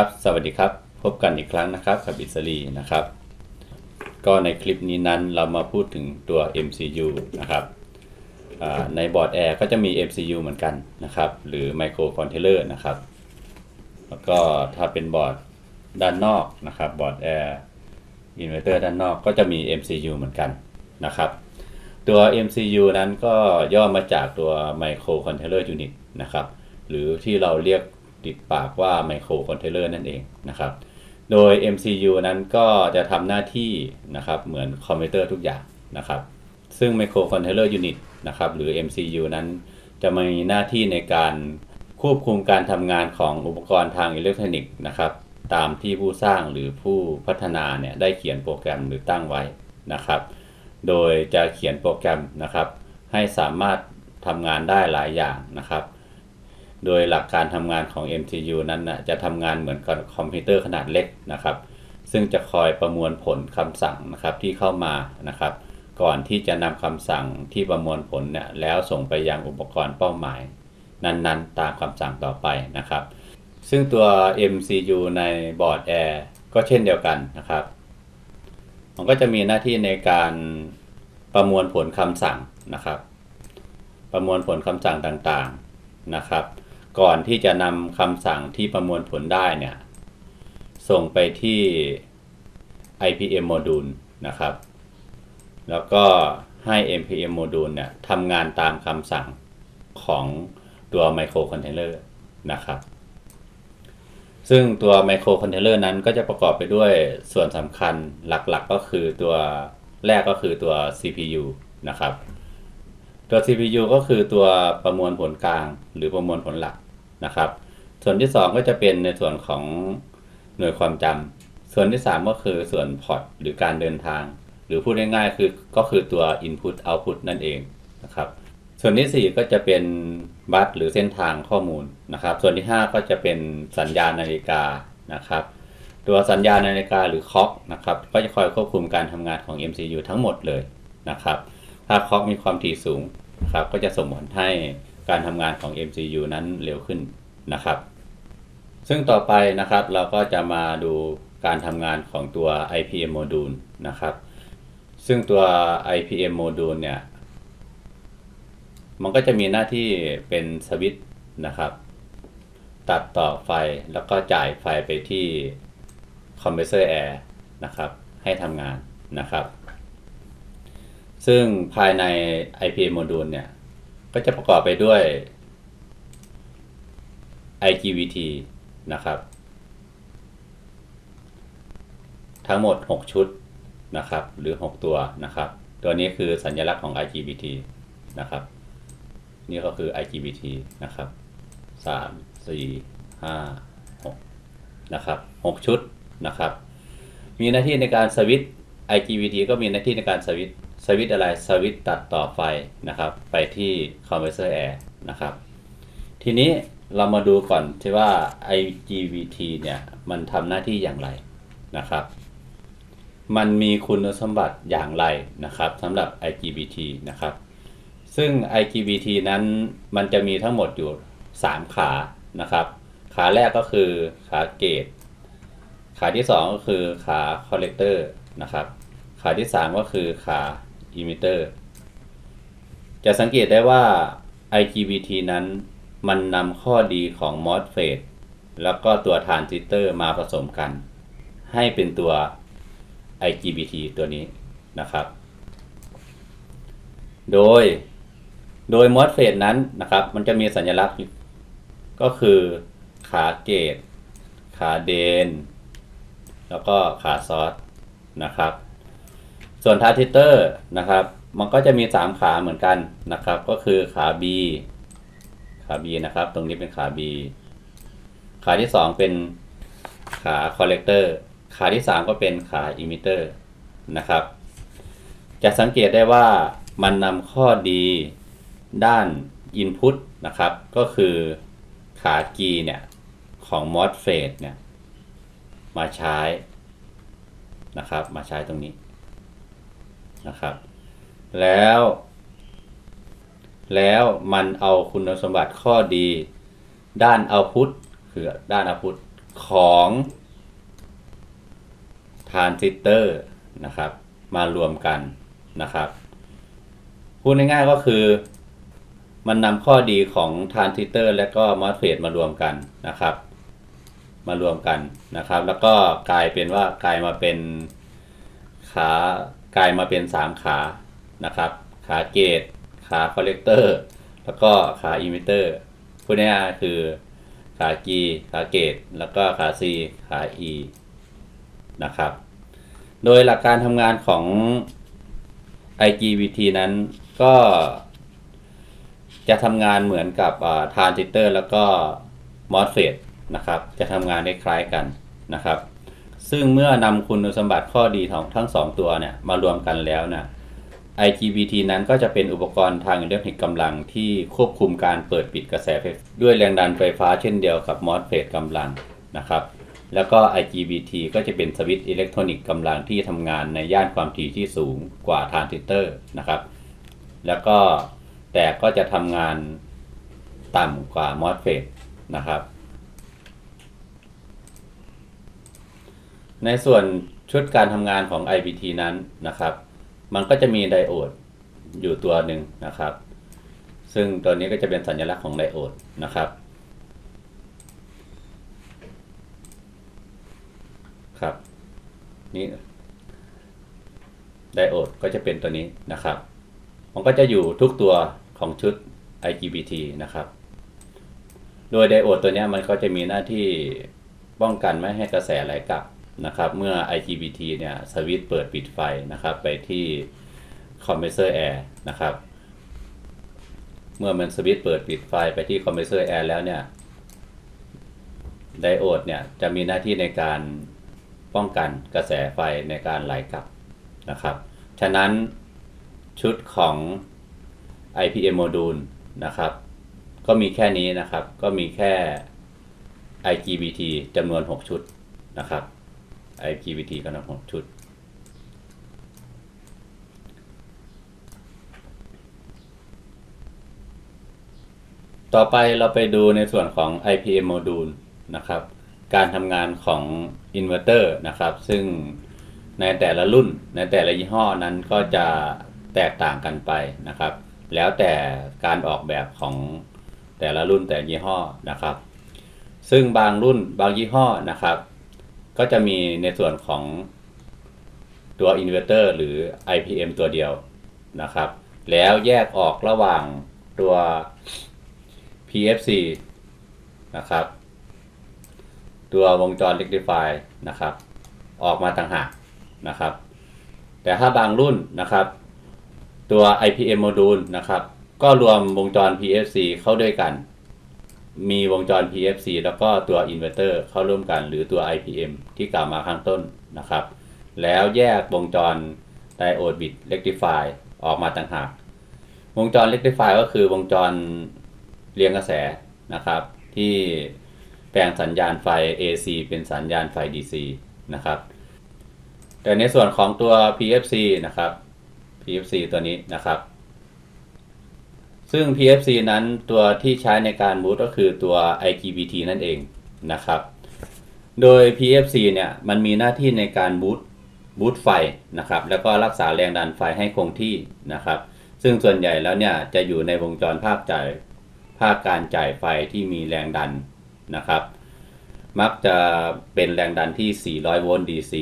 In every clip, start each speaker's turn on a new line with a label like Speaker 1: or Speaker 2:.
Speaker 1: ครับ สวัสดีครับ พบกันอีกครั้งนะครับกับอิสรีนะครับ ก็ในคลิปนี้นั้นเรามาพูดถึงตัว MCU นะครับในบอร์ดแอร์ก็จะมี MCU เหมือนกันนะครับ หรือ Micro Controller นะครับ แล้วก็ถ้าเป็นบอร์ดด้านนอกนะครับบอร์ดแอร์อินเวอร์เตอร์ด้านนอกก็จะมี MCU เหมือนกันนะครับ ตัว MCU นั้นก็ย่อมาจากตัว Micro Controller Unit นะครับ หรือที่เราเรียก ติดปากว่า Micro Controller นั่นเองนะครับ โดย MCU นั้นก็จะทำหน้าที่นะครับเหมือนคอมพิวเตอร์ทุกอย่างนะครับ ซึ่ง Micro Controller Unit นะครับหรือ MCU นั้น จะมีหน้าที่ในการควบคุมการทำงานของอุปกรณ์ทางอิเล็กทรอนิกส์นะครับตามที่ผู้สร้างหรือผู้พัฒนาเนี่ยได้เขียนโปรแกรมหรือตั้งไว้นะครับ โดยจะเขียนโปรแกรมนะครับ ให้สามารถทำงานได้หลายอย่างนะครับ โดยหลักการทำงานของ MCU นั้นนะจะทำงานเหมือนกับคอมพิวเตอร์ขนาดเล็กนะครับ ซึ่งจะคอยประมวลผลคำสั่งนะครับที่เข้ามานะครับ ก่อนที่จะนำคำสั่งที่ประมวลผลเนี่ยแล้วส่งไปยังอุปกรณ์เป้าหมาย นั้นๆ ตามคำสั่งต่อไปนะครับ ซึ่งตัว MCU ในบอร์ดแอร์ก็เช่นเดียวกันนะครับ มันก็จะมีหน้าที่ในการประมวลผลคำสั่งนะครับ ประมวลผลคำสั่งต่างๆนะครับ ก่อนที่จะนำคำสั่งที่ประมวลผลได้เนี่ย ส่งไปที่ IPM Module นะครับ แล้วก็ให้ NPM Module เนี่ยทำงานตามคำสั่งของตัว Micro Controller นะครับ ซึ่งตัว Micro Controller นั้นก็จะประกอบไปด้วยส่วนสำคัญหลักๆก็คือตัวแรกก็คือตัว CPU นะครับ ตัว CPU ก็คือตัวประมวลผลกลางหรือประมวลผลหลัก นะครับ ส่วนที่ 2 ก็จะเป็นในส่วนของหน่วยความจำส่วนที่ 3 ก็คือส่วนพอร์ตหรือการเดินทาง หรือพูดง่ายๆคือก็คือตัว Input Output นั่นเองนะครับส่วนที่ 4 ก็จะเป็นบัสหรือเส้นทางข้อมูลนะครับ ส่วนที่ 5 ก็จะเป็นสัญญาณนาฬิกานะครับ ตัวสัญญาณนาฬิกาหรือคล็อกนะครับก็จะคอยควบคุมการทำงานของ MCU ทั้งหมดเลยนะครับถ้าคล็อกมีความถี่สูงนะครับก็จะส่งผลให้การทำงานของ MCU นั้นเร็วขึ้น นะครับ ซึ่งต่อไปนะครับเราก็จะมาดูการทำงานของตัว IPM Module นะครับ ซึ่งตัว IPM Module เนี่ย มันก็จะมีหน้าที่เป็นสวิตช์นะครับ ตัดต่อไฟแล้วก็จ่ายไฟไปที่คอมเพรสเซอร์แอร์นะครับ ให้ทำงานนะครับ ซึ่งภายใน IPM Module เนี่ย ก็จะประกอบไปด้วย IGBT นะครับ ทั้งหมด 6 ชุดนะครับ หรือ 6 ตัวนะครับ ตัวนี้คือสัญลักษณ์ของ IGBT นะครับ นี่ก็คือ IGBT นะครับ 3 4 5 6 นะครับ 6 ชุดนะครับ มีหน้าที่ในการสวิต IGBT ก็มีหน้าที่ในการสวิตสวิตอะไรสวิตตัดต่อไฟนะครับ ไปที่คอมเพรสเซอร์แอร์นะครับ ทีนี้ เรามาดูก่อนที่ว่า IGBT เนี่ยมันทำหน้าที่อย่างไรนะครับ มันมีคุณสมบัติอย่างไรนะครับสำหรับ IGBT นะครับ ซึ่ง IGBT นั้นมันจะมีทั้งหมดอยู่ 3 ขานะครับ ขาแรกก็คือขาเกต ขาที่ 2 ก็คือขาคอลเลกเตอร์นะครับ ขาที่ 3 ก็คือขาอิมิเตอร์ จะสังเกตได้ว่า IGBT นั้น มันนำข้อดีของ MOSFET แล้วก็ตัวทรานซิสเตอร์มาผสมกัน ให้เป็นตัว IGBT ตัวนี้นะครับ โดย โดย MOSFET นั้นนะครับ มันจะมีสัญลักษณ์ก็คือขาเกต ขาเดน แล้วก็ขาซอสนะครับ ส่วนทรานซิสเตอร์นะครับ มันก็จะมี 3 ขาเหมือนกันนะครับ ก็คือขา B ขา B นะครับ ตรงนี้เป็นขา B ขาที่ 2 เป็นขาคอลเลกเตอร์ขาที่ 3 ก็เป็นขาอิมิเตอร์นะครับ จะสังเกตได้ว่ามันนำข้อดีด้าน Input นะครับ ก็คือขา G เนี่ยของ MOSFET เนี่ยมาใช้นะครับ มาใช้ตรงนี้นะครับ แล้ว แล้วมันเอาคุณสมบัติข้อดี ด้าน output คือด้าน output ของทรานซิสเตอร์นะครับมารวมกันนะครับพูดง่ายๆก็คือ มันนำข้อดีของทรานซิสเตอร์ และก็มอสเฟตมารวมกันนะครับ มารวมกันนะครับ แล้วก็กลายเป็นว่ากลายมาเป็นขากลายมาเป็นสามขานะครับ ขาเกต ขาคอลเลกเตอร์แล้วก็ขาอิมิเตอร์พูดง่ายๆคือขา G ขาเกต แล้วก็ขา C ขา E นะครับ โดยหลักการทำงานของ IGBT นั้นก็จะทำงานเหมือนกับทรานซิสเตอร์แล้วก็ MOSFET นะครับ จะทำงานได้คล้ายกันนะครับ ซึ่งเมื่อนำคุณสมบัติข้อดีของทั้งสองตัวเนี่ยมารวมกันแล้วนะ IGBT นั้นก็จะเป็นอุปกรณ์ทางอิเล็กทรอนิกส์กำลังที่ควบคุมการเปิดปิดกระแสไฟด้วยแรงดันไฟฟ้าเช่นเดียวกับ MOSFET กำลังนะครับ แล้วก็ IGBT ก็จะเป็นสวิตช์อิเล็กทรอนิกส์กำลังที่ทำงานในย่านความถี่ที่สูงกว่าทรานซิสเตอร์นะครับ แล้วก็แต่ก็จะทำงานต่ำกว่า MOSFET นะครับ ในส่วนชุดการทำงานของ IBT นั้นนะครับ มันก็จะมีไดโอดอยู่ตัวหนึ่งนะครับ ซึ่งตัวนี้ก็จะเป็นสัญลักษณ์ของไดโอดนะครับ ครับ นี่ไดโอดก็จะเป็นตัวนี้นะครับ มันก็จะอยู่ทุกตัวของชุด IGBT นะครับ โดยไดโอดตัวนี้มันก็จะมีหน้าที่ป้องกันไม่ให้กระแสไหลกลับ นะครับเมื่อ IGBT เนี่ยสวิตช์เปิดปิดไฟนะครับไปที่คอมเพรสเซอร์แอร์นะครับเมื่อมันสวิตช์เปิดปิดไฟไปที่คอมเพรสเซอร์แอร์แล้วเนี่ยไดโอดเนี่ยจะมีหน้าที่ในการป้องกันกระแสไฟในการไหลกลับนะครับ ฉะนั้นชุดของ IPM โมดูลนะครับ ก็มีแค่นี้นะครับ ก็มีแค่ IGBT จำนวน 6 ชุดนะครับ IGBT จำนวน6ชุด ต่อไปเราไปดูในส่วนของ IPM โมดูลนะครับ การทำงานของอินเวอร์เตอร์นะครับ ซึ่งในแต่ละรุ่นในแต่ละยี่ห้อนั้นก็จะแตกต่างกันไปนะครับ แล้วแต่การออกแบบของแต่ละรุ่นแต่ยี่ห้อนะครับ ซึ่งบางรุ่นบางยี่ห้อนะครับ ก็จะมีในส่วนของตัวอินเวอร์เตอร์หรือ IPM ตัวเดียวนะครับ แล้วแยกออกระหว่างตัว PFC นะครับ ตัววงจร Rectify นะครับ ออกมาต่างหากนะครับ แต่ถ้าบางรุ่นนะครับ ตัว IPM โมดูลนะครับ ก็รวมวงจร PFC เข้าด้วยกัน มีวงจร PFC แล้วก็ตัวอินเวอร์เตอร์เข้าร่วมกัน หรือตัว IPM ที่กล่าวมาข้างต้นนะครับ แล้วแยกวงจร Diode Bit Rectify ออกมาต่างหาก วงจร Rectify ก็คือวงจรเรียงกระแสนะครับ ที่แปลงสัญญาณไฟ AC เป็นสัญญาณไฟ DC นะครับ แต่ในส่วนของตัว PFC นะครับ PFC ตัวนี้นะครับ ซึ่ง PFC นั้นตัวที่ใช้ในการบูตก็คือตัว IGBT นั่นเองนะครับ โดย PFC เนี่ยมันมีหน้าที่ในการบูตบูตไฟนะครับ แล้วก็รักษาแรงดันไฟให้คงที่นะครับ ซึ่งส่วนใหญ่แล้วเนี่ยจะอยู่ในวงจรภาคจ่ายภาคการจ่ายไฟที่มีแรงดันนะครับ มักจะเป็นแรงดันที่ 400 โวลต์ DC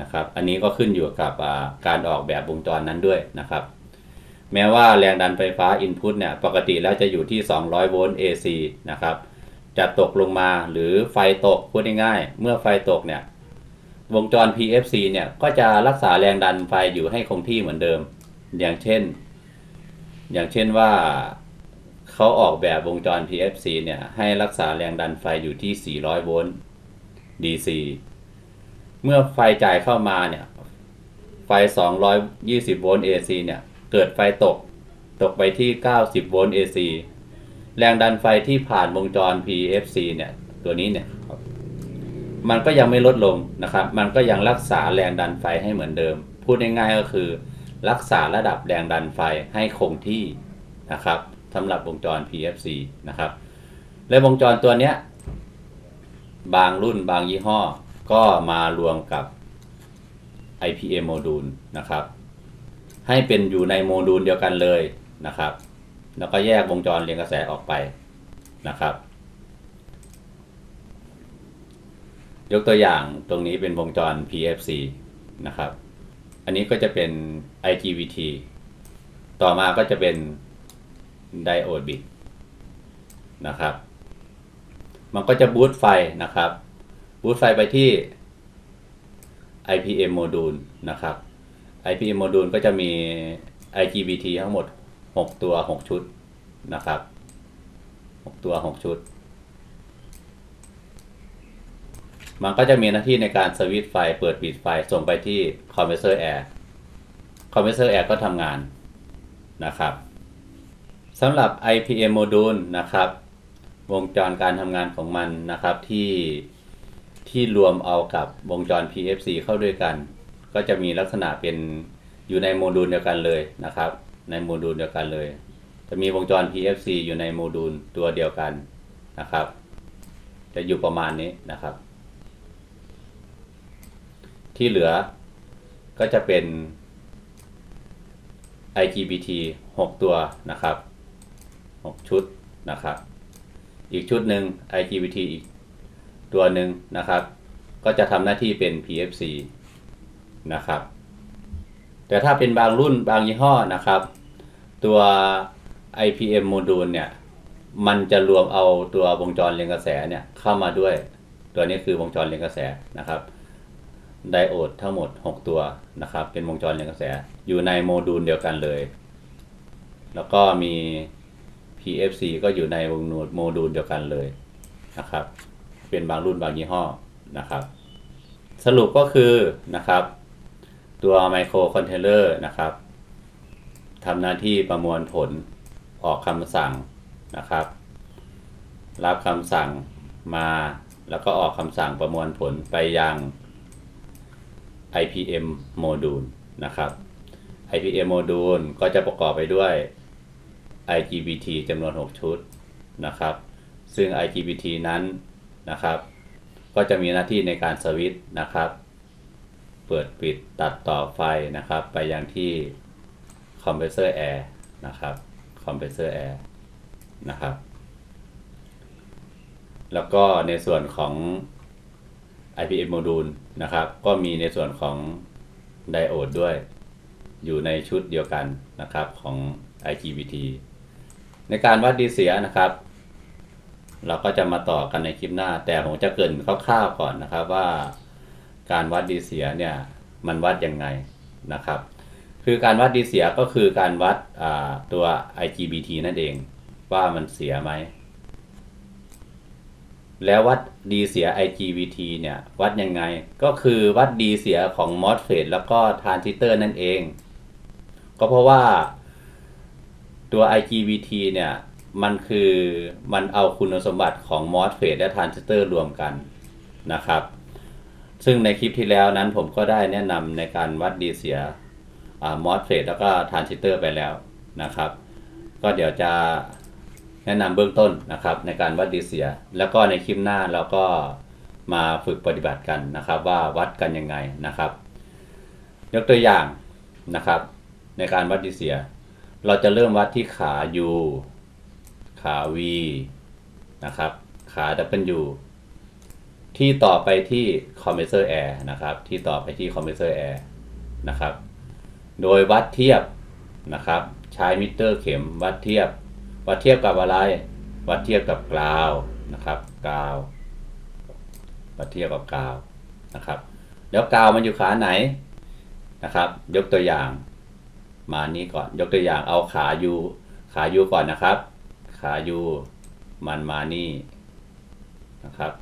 Speaker 1: นะครับ อันนี้ก็ขึ้นอยู่กับการออกแบบวงจรนั้นด้วยนะครับ แม้ว่าแรงดันไฟฟ้า Input เนี่ยปกติแล้วจะอยู่ที่ 200 โวลต์ AC นะครับจะตกลงมาหรือไฟตกพูดง่ายๆเมื่อไฟตกเนี่ยวงจร PFC เนี่ยก็จะรักษาแรงดันไฟอยู่ให้คงที่เหมือนเดิม อย่างเช่น อย่างเช่นว่าเขาออกแบบวงจร PFC เนี่ยให้รักษาแรงดันไฟอยู่ที่ 400 โวลต์ DC เมื่อไฟจ่ายเข้ามาเนี่ยไฟ 220 โวลต์ AC เนี่ย กิดไฟตก ตกไปที่ 90 โวลต์ AC แรงดันไฟที่ผ่านวงจร PFC เนี่ย ตัวนี้เนี่ย มันก็ยังไม่ลดลงนะครับ มันก็ยังรักษาแรงดันไฟให้เหมือนเดิม พูดง่ายๆก็คือ รักษาระดับแรงดันไฟให้คงที่นะครับสำหรับวงจร PFC นะครับ และวงจรตัวเนี้ย บางรุ่นบางยี่ห้อ ก็มารวมกับ IPM โมดูลนะครับ ให้เป็นอยู่ในโมดูลเดียวกันเลยนะครับ แล้วก็แยกวงจรเรียงกระแสออกไปนะครับ ยกตัวอย่างตรงนี้เป็นวงจร PFC นะครับ อันนี้ก็จะเป็น IGBT ต่อมาก็จะเป็นไดโอดบิตนะครับ มันก็จะบูตไฟนะครับ บูตไฟไปที่ IPM โมดูลนะครับ IPM โมดูลก็จะมี IGBT ทั้งหมด 6 ตัว 6 ชุดนะครับ 6 ตัว 6 ชุด มันก็จะมีหน้าที่ในการสวิตช์ไฟ เปิดปิดไฟ ส่งไปที่คอมเพรสเซอร์แอร์ คอมเพรสเซอร์แอร์ก็ทำงานนะครับสำหรับ IPM โมดูลนะครับ วงจรการทำงานของมันนะครับที่ที่รวมเอากับวงจร PFC เข้าด้วยกัน ก็จะมีลักษณะเป็นอยู่ในโมดูลเดียวกันเลยนะครับ ในโมดูลเดียวกันเลย จะมีวงจร PFC อยู่ในโมดูลตัวเดียวกันนะครับ จะอยู่ประมาณนี้นะครับ ที่เหลือก็จะเป็น IGBT 6 ตัวนะครับ 6 ชุดนะครับ อีกชุดหนึ่ง IGBT อีกตัวหนึ่งนะครับ ก็จะทำหน้าที่เป็น PFC นะครับ แต่ถ้าเป็นบางรุ่นบางยี่ห้อนะครับ ตัว IPM โมดูลเนี่ยมันจะรวมเอาตัววงจรเรียงกระแสเนี่ยเข้ามาด้วย ตัวนี้คือวงจรเรียงกระแสนะครับไดโอดทั้งหมด 6 ตัวนะครับ เป็นวงจรเรียงกระแสอยู่ในโมดูลเดียวกันเลย แล้วก็มี PFC ก็อยู่ในวงโมดูลเดียวกันเลยนะครับ เป็นบางรุ่นบางยี่ห้อนะครับ สรุปก็คือนะครับ ตัวไมโครคอนเทนเนอร์นะครับทำหน้าที่ประมวลผลออกคำสั่งนะครับ รับคำสั่งมาแล้วก็ออกคำสั่งประมวลผลไปยัง IPM โมดูลนะครับ IPM โมดูลก็จะประกอบไปด้วย IGBT จำนวน 6 ชุดนะครับ ซึ่ง IGBT นั้นนะครับ ก็จะมีหน้าที่ในการสวิตช์นะครับ เปิดปิดตัดต่อไฟนะครับ ไปยังที่คอมเพรสเซอร์แอร์นะครับคอมเพรสเซอร์แอร์นะครับ แล้วก็ในส่วนของ IPM โมดูลนะครับ ก็มีในส่วนของไดโอดด้วย อยู่ในชุดเดียวกันนะครับของ IGBT ในการวัดดีเสียนะครับ เราก็จะมาต่อกันในคลิปหน้า แต่ผมจะเกรินคร่าวๆก่อนนะครับว่า การวัดดีเสียเนี่ยมันวัดยังไงนะครับ คือการวัดดีเสียก็คือการวัดตัว IGBT นั่นเองว่ามันเสียไหม แล้ววัดดีเสีย IGBT เนี่ยวัดยังไงก็คือวัดดีเสียของ MOSFET แล้วก็ทรานซิสเตอร์นั่นเอง ก็เพราะว่าตัว IGBT เนี่ยมันคือมันเอาคุณสมบัติของ MOSFET และทรานซิสเตอร์รวมกันนะครับ ซึ่งในคลิปที่แล้วนั้นผมก็ได้แนะนำในการวัดดีเสียมอสเฟตแล้วก็ทรานซิสเตอร์ไปแล้วนะครับ ก็เดี๋ยวจะแนะนำเบื้องต้นนะครับในการวัดดีเสีย แล้วก็ในคลิปหน้าเราก็มาฝึกปฏิบัติกันนะครับ ว่าวัดกันยังไงนะครับ ยกตัวอย่างนะครับ ในการวัดดีเสีย เราจะเริ่มวัดที่ขา U ขา V นะครับ ขา W ที่ต่อไปที่คอมเพรสเซอร์แอร์นะครับ ที่ต่อไปที่คอมเพรสเซอร์แอร์นะครับ โดยวัดเทียบนะครับ ใช้มิเตอร์เข็มวัดเทียบ วัดเทียบกับอะไร วัดเทียบกับกราวนะครับกาว วัดเทียบกับกาวนะครับ แล้วกาวมันอยู่ขาไหนนะครับ ยกตัวอย่าง มานี้ก่อน ยกตัวอย่างเอาขายูขายูก่อนนะครับ ขายูมันมานี่นะครับ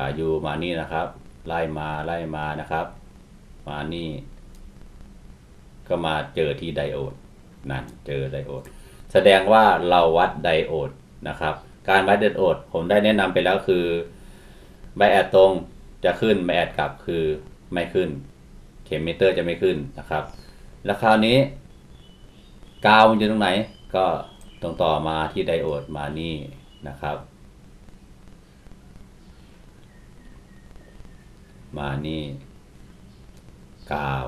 Speaker 1: ขายูมานี่นะครับ ไล่มาไล่มานะครับ มานี่ ก็มาเจอที่ไดโอดนั่นเจอไดโอดแสดงว่าเราวัดไดโอดนะครับ การวัดไดโอดผมได้แนะนำไปแล้วคือไบแอดตรงจะขึ้นไบแอดกลับคือไม่ขึ้น เข็มมิเตอร์จะไม่ขึ้นนะครับ แล้วคราวนี้กาวมันอยู่ตรงไหน ก็ตรงต่อมาที่ไดโอดมานี่นะครับ มานี่กาว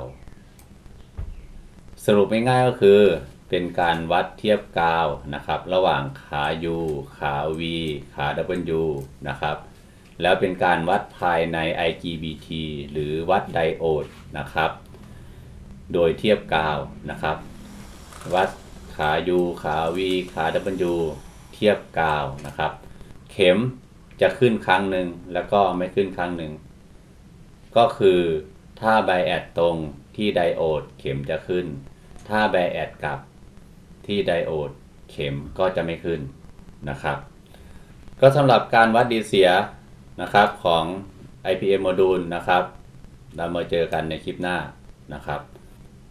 Speaker 1: สรุปง่ายๆก็คือเป็นการวัดเทียบกาวนะครับ ระหว่างขา U ขา V ขา W นะครับ แล้วเป็นการวัดภายใน IGBT หรือวัดไดโอดนะครับ โดยเทียบกาวนะครับ วัดขา U ขา V ขา W เทียบกาวนะครับ เข็มจะขึ้นครั้งหนึ่งแล้วก็ไม่ขึ้นครั้งหนึ่ง ก็คือถ้าไบแอดตรงที่ไดโอดเข็มจะขึ้น ถ้าไบแอดกลับที่ไดโอดเข็มก็จะไม่ขึ้นนะครับ ก็สำหรับการวัดดีเสียนะครับของ IPM โมดูลนะครับ เรามาเจอกันในคลิปหน้านะครับ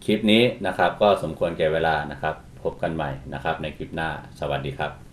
Speaker 1: คลิปนี้นะครับก็สมควรแก่เวลานะครับ พบกันใหม่นะครับในคลิปหน้า สวัสดีครับ